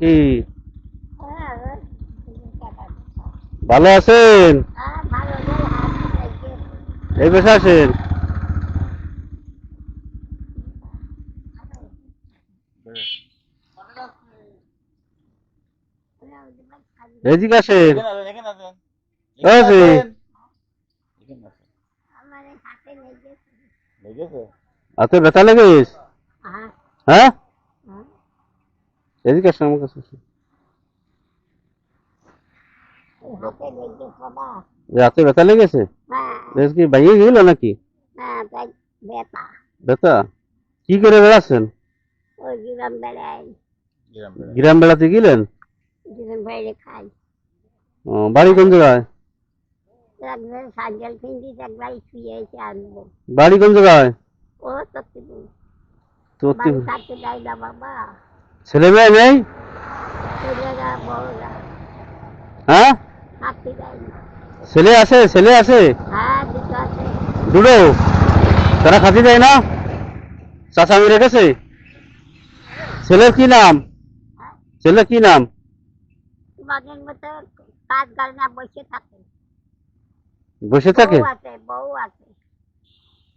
কি ভালো আছেন? এই বেশে আছেন এদিকে আসেন। হাতে ব্যথা লেগেছ? হ্যাঁ? এদিকে আসেন আমার কাছে হাতে ব্যথা লেগেছে? কি বাইরে গেল নাকি? ব্যথা। কি করে বেড়াচ্ছেন? গ্রাম বেড়াতে গেলেন? বাড়ি কোন জায়গায়? বাড়ি কোন জায়গায়? ও তো বাবা। ছেলে মেয়ে নেই ছেলেরা বউরা হ্যাঁ থাকতে যাই না ছেলে আছে ছেলে আছে হ্যাঁ দুটো আছে দুটো তারা খাতি যায় না চাচা আমি রেখেছে ছেলের কি নাম ছেলের কি নাম তোমাদের মতো কাজ করে না বসে থাকে বসে থাকে বউ আছে বউ আছে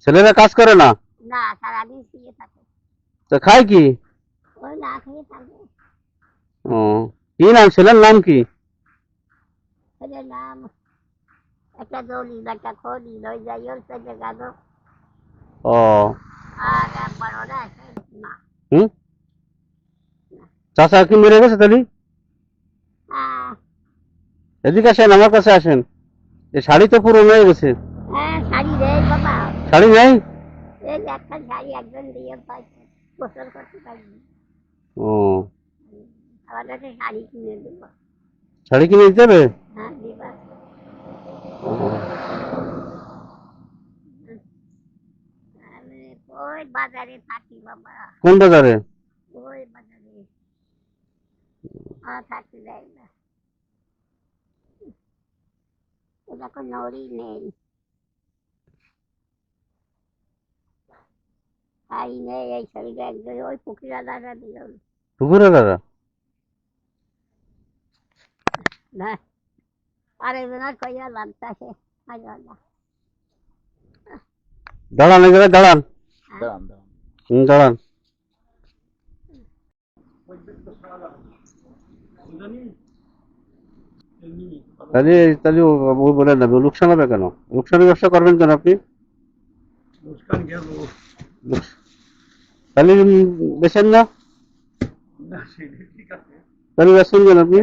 ছেলেরা কাজ করে না না সারাদিন শুয়ে থাকে তো খায় কি ও। কি নাম? ছেলের নাম কি? ছেলের নাম একটা দলিল একটা খলিল ওই যাই ওর ছেলে গেল। ও। আর বড়রা আছে না। হুম? চাচা কি মেরে গেছে তাহলে? হ্যাঁ। এদিকে আসেন আমার কাছে আসেন। এই শাড়ি তো পুরো হয়ে গেছে। হ্যাঁ শাড়ি নেই একটা শাড়ি একজন দিয়ে পাইছে গোসল করতে পারিনি। ও। আমার কাছে শাড়ি কিনে দেবো। শাড়ি কিনে দিতে হবে? হ্যাঁ দিবা। ওই বাজারে থাকি বাবা। কোন বাজারে? ওই বাজারে। আর থাকতে দেয় না। এরকম নড়ি নেই। নেই এই শরীরে একজন ওই পুকুরা দাদা দিল পুকুরে দাদা? না। আরেকজনের কইয়া লাগতাছে আল্লাহ দাঁড়ান এখানে দাঁড়ান। দাঁড়ান দাঁড়ান। তাহলে তাহলে ও ও না লোকসান হবে কেন? লোকসানের ব্যবসা করবেন কেন আপনি? তাহলে উম, না। তাহলে বেচেন কেন আপনি?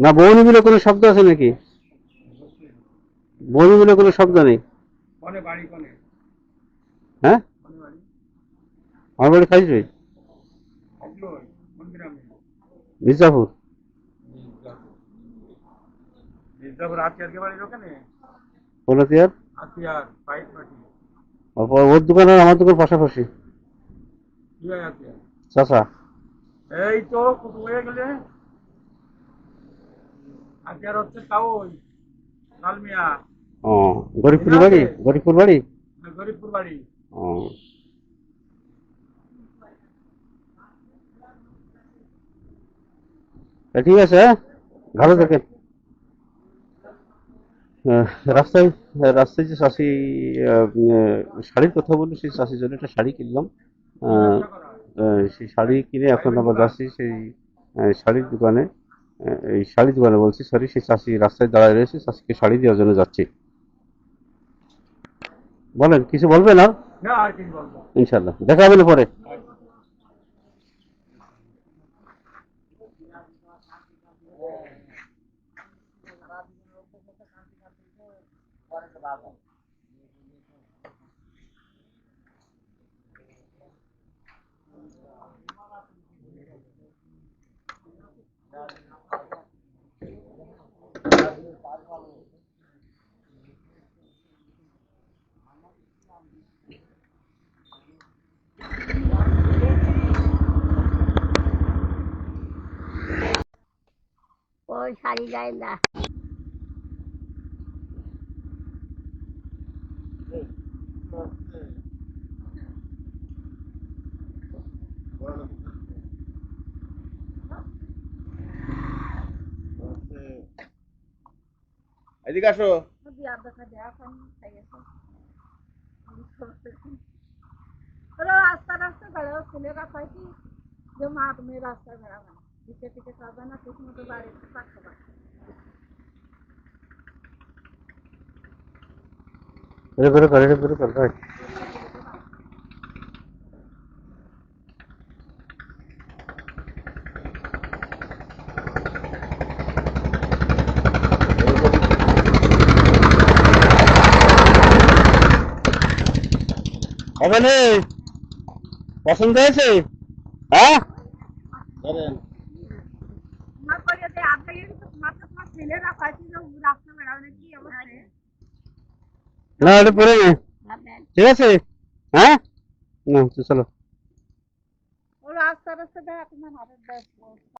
না বৌনি বলে কোনো শব্দ আছে নাকি? বৌনি বলে কোনো শব্দ নেই। হ্যাঁ? আমার বাড়ি খাইছে। মির্জাপুর। ওর দোকান আর আমার দোকান পাশাপাশি। চাচা। এই তো হয়ে গেলে? আতিয়ার হচ্ছে তাও লালমিয়া ও গরিবপুর বাড়ি? গরিবপুর বাড়ি? গরিবপুর বাড়ি। ও। ঠিক আছে হ্যাঁ? ভালো থাকেন। রাস্তায় রাস্তায় যে চাষি শাড়ির কথা বলি সেই চাষির জন্য একটা শাড়ি কিনলাম। আহ, আহ, সেই শাড়ি কিনে এখন আবার যাচ্ছি সেই শাড়ির দোকানে। এই শাড়ির দোকানে বলছি সরি সেই চাষি রাস্তায় দাঁড়ায় রয়েছে চাষিকে শাড়ি দেওয়ার জন্য যাচ্ছি। বলেন কিছু বলবেন আর না। ইনশাল্লাহ দেখা হবে না পরে। ওই শাড়ি দেয় না। এদিকে আসো রাস্তা রাস্তা বেড়াও ছেলেরা কয় কি যে মা তুমি রাস্তায় বেড়াবে না দিকে দিকে খাবে না ঠিক মতো বাড়িতে বেরো বেরো কর এটা বেরো কর ভাই হবে নে পছন্দ হয়েছে হ্যাঁ তোমার করে যে আপনি তোমার তো তোমার ছেলেরা কয় কি যে রাস্তা বেড়াবে কি অবস্থা? না এটা পরে ঠিক আছে? হ্যাঁ? না চলো। ও রাস্তা রাস্তা দেখা